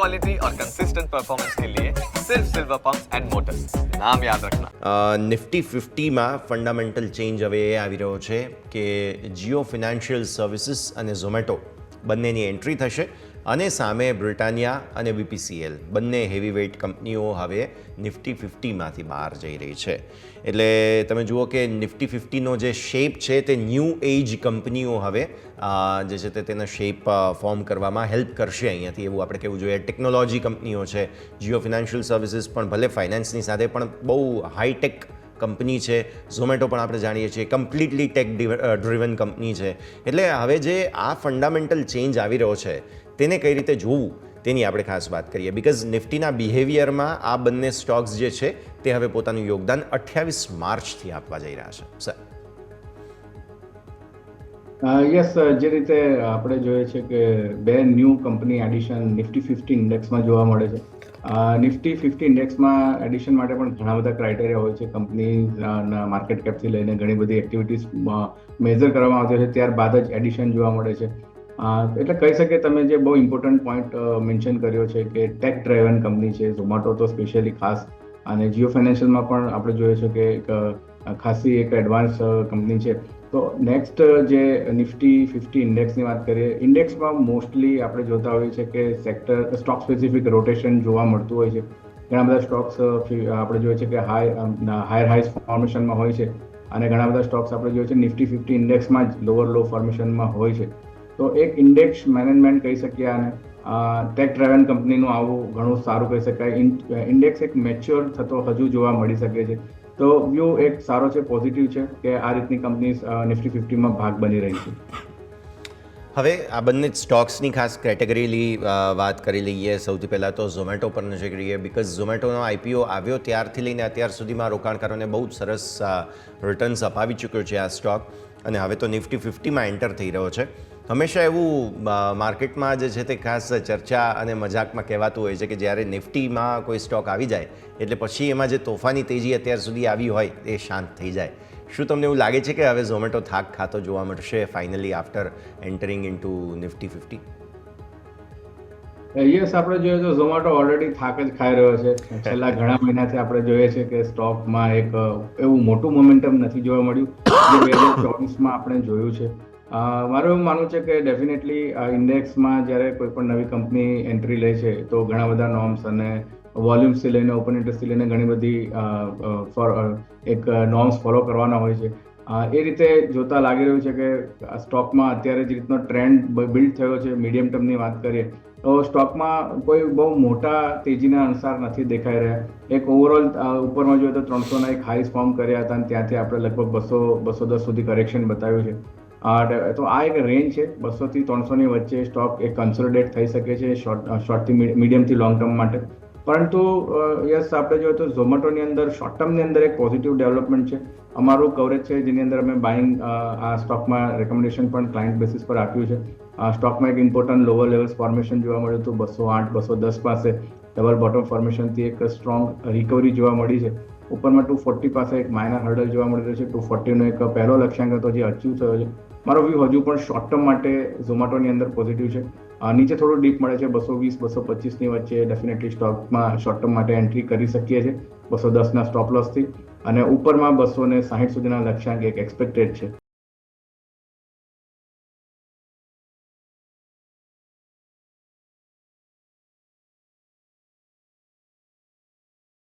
Quality और consistent performance के लिए सिर्फ सिल्वर पंप्स एंड मोटर्स नाम याद रखना અ, નિફ્ટી ફિફ્ટીમાં ફંડામેન્ટલ ચેન્જ હવે એ આવી રહ્યો છે કે જીઓ ફિનાન્શિયલ સર્વિસીસ અને ઝોમેટો બંનેની એન્ટ્રી થશે અને સામે બ્રિટાનિયા અને બીપીસીએલ, બંને હેવી વેઇટ કંપનીઓ હવે નિફ્ટી ફિફ્ટીમાંથી બહાર જઈ રહી છે. એટલે તમે જુઓ કે નિફ્ટી ફિફ્ટીનો જે શેપ છે તે ન્યૂ એજ કંપનીઓ હવે જે છે તે તેના શેપ ફોર્મ કરવામાં હેલ્પ કરશે અહીંયાથી. એવું આપણે કહેવું જોઈએ. ટેકનોલોજી કંપનીઓ છે જીઓ ફિનાન્શિયલ સર્વિસીસ પણ ભલે ફાઇનાન્સની સાથે પણ બહુ હાઈટેક કંપની છે. ઝોમેટો પણ આપણે જાણીએ છીએ. કમ્પ્લીટલી ટેક ડ્રિવન કંપની છે. એટલે હવે જે આ ફંડામેન્ટલ ચેન્જ આવી રહ્યો છે તેને કઈ રીતે જોવું તેની આપણે ખાસ વાત કરીએ. બીકોઝ નિફ્ટીના બિહેવિયરમાં આ બંને સ્ટોક્સ જે છે, તે હવે પોતાનું યોગદાન અઠ્યાવીસ માર્ચથી આપવા જઈ રહ્યા છે. સર યસ જે રીતે આપણે જોઈએ છે કે બે new company addition Nifty fifty ઇન્ડેક્સમાં જોવા મળે છે. નિફ્ટી ફિફ્ટી ઇન્ડેક્સમાં એડિશન માટે પણ ઘણા બધા ક્રાઇટેરિયા હોય છે. કંપની માર્કેટ કેપથી લઈને ઘણી બધી એક્ટિવિટીઝ મેજર કરવામાં આવતી હોય છે. ત્યારબાદ જ એડિશન જોવા મળે છે. એટલે કહી શકીએ તમે જે બહુ ઇમ્પોર્ટન્ટ પોઈન્ટ મેન્શન કર્યો છે કે ટેક ડ્રાઈવન કંપની છે ઝોમેટો તો સ્પેશિયલી ખાસ. અને જીઓ ફાઇનાન્શિયલમાં પણ આપણે જોઈએ છે કે એક ખાસી એક એડવાન્સ કંપની છે. તો નેક્સ્ટ જે નિફ્ટી ફિફ્ટી ઇન્ડેક્સની વાત કરીએ ઇન્ડેક્સમાં મોસ્ટલી આપણે જોતા હોઈએ છીએ કે સેક્ટર સ્ટોક સ્પેસિફિક રોટેશન જોવા મળતું હોય છે. ઘણા બધા સ્ટોક્સ આપણે જોઈએ છે કે હાઈ હાયર હાઈસ ફોર્મેશનમાં હોય છે. અને ઘણા બધા સ્ટોક્સ આપણે જોઈએ છે નિફ્ટી ફિફ્ટી ઇન્ડેક્સમાં જ લોઅર લો ફોર્મેશનમાં હોય છે. તો એક ઇન્ડેક્સ મેનેજમેન્ટ કહી શકીએ આને. ટેક ડ્રાઈવન કંપનીનું આવું ઘણું સારું કહી શકાય. ઇન્ડેક્સ એક મેચ્યોર થતો હજુ જોવા મળી શકે છે. તો વ્યૂ એક સારો છે પોઝિટિવ છે કે આ રીતની કંપની નિફ્ટી ફિફ્ટીમાં ભાગ બની રહી છે. હવે આ બંને સ્ટોક્સની ખાસ કેટેગરીલી વાત કરી લઈએ. સૌથી પહેલાં તો ઝોમેટો પર નજર કરીએ. બિકોઝ ઝોમેટોનો આઈપીઓ આવ્યો ત્યારથી લઈને અત્યાર સુધીમાં રોકાણકારોને બહુ જ સરસ રિટર્ન્સ અપાવી ચૂક્યો છે આ સ્ટોક અને હવે તો નિફ્ટી ફિફ્ટીમાં એન્ટર થઈ રહ્યો છે. હંમેશા એવું માર્કેટમાં જે છે તે ખાસ ચર્ચા અને મજાકમાં કહેવાતું હોય છે કે જ્યારે નિફ્ટીમાં કોઈ સ્ટોક આવી જાય, એટલે પછી એમાં જે તોફાની તેજી અત્યાર સુધી આવી હોય, એ શાંત થઈ જાય. શું તમને એવું લાગે છે કે હવે ઝોમેટો થાક ખાતો જોવા મળશે finally after entering into Nifty fifty? Yes, આપણે જોઈએ તો ઝોમેટો ઓલરેડી થાક જ ખાઈ રહ્યો છે. છેલ્લા ઘણા મહિનાથી આપણે જોઈએ છે કે સ્ટોકમાં એક એવું મોટું મોમેન્ટમ નથી જોવા મળ્યું. જે બે હજાર ચોવીસમાં આપણે જોયું છે. મારું એવું માનવું છે કે ડેફિનેટલી ઇન્ડેક્સમાં જ્યારે કોઈ પણ નવી કંપની એન્ટ્રી લે છે, તો ઘણા બધા નોર્મ્સ અને વોલ્યુમ્સથી લઈને ઓપન ઇન્ટરેસ્ટથી લઈને ઘણી બધી એક નોર્મ્સ ફોલો કરવાના હોય છે. એ રીતે જોતા લાગી રહ્યું છે કે સ્ટોકમાં અત્યારે જે રીતનો ટ્રેન્ડ બિલ્ડ થયો છે મીડિયમ ટર્મની વાત કરીએ, તો સ્ટોકમાં કોઈ બહુ મોટા તેજીના અનુસાર નથી દેખાઈ રહ્યા. એક ઓવરઓલ ઉપરમાં જોઈએ તો ત્રણસોના એક હાઈસ ફોર્મ કર્યા હતા અને ત્યાંથી આપણે લગભગ બસો બસો દસ સુધી કરેક્શન બતાવ્યું છે. તો આ એક રેન્જ છે. બસોથી ત્રણસોની વચ્ચે સ્ટોક એક કન્સોલિડેટ થઈ શકે છે શોર્ટ શોર્ટથી મીડિયમથી લોંગ ટર્મ માટે. પરંતુ યસ આપણે જોઈએ તો ઝોમેટોની અંદર શોર્ટ ટર્મની અંદર એક પોઝિટિવ ડેવલપમેન્ટ છે. અમારું કવરેજ છે જેની અંદર અમે બાઇંગ આ સ્ટોકમાં રેકમેન્ડેશન પણ ક્લાયન્ટ બેસિસ પર આપ્યું છે. સ્ટોકમાં એક ઇમ્પોર્ટન્ટ લોઅર લેવલ્સ ફોર્મેશન જોવા મળ્યું હતું. બસો આઠ, બસો દસ પાસે ડબલ બોટમ ફોર્મેશનથી એક સ્ટ્રોંગ રિકવરી જોવા મળી છે. ઉપરમાં ટુ ફોર્ટી પાસે એક માઇનર હર્ડલ જોવા મળી રહ્યો છે. ટુ ફોર્ટીનો એક પહેલો લક્ષ્યાંક હતો જે અચીવ થયો છે. મારો વ્યૂ હજુ પણ શોર્ટ ટર્મ માટે ઝોમેટોની અંદર પોઝિટિવ છે. નીચે થોડું ડીપ મળે છે, બસો વીસ, બસો પચીસની વચ્ચે ડેફિનેટલી સ્ટોકમાં શોર્ટ ટર્મ માટે એન્ટ્રી કરી શકીએ છીએ. બસો દસના સ્ટોપ લોસથી અને ઉપરમાં બસો ને સાહીઠ સુધીના લક્ષ્યાંક એક એક્સપેક્ટેડ છે.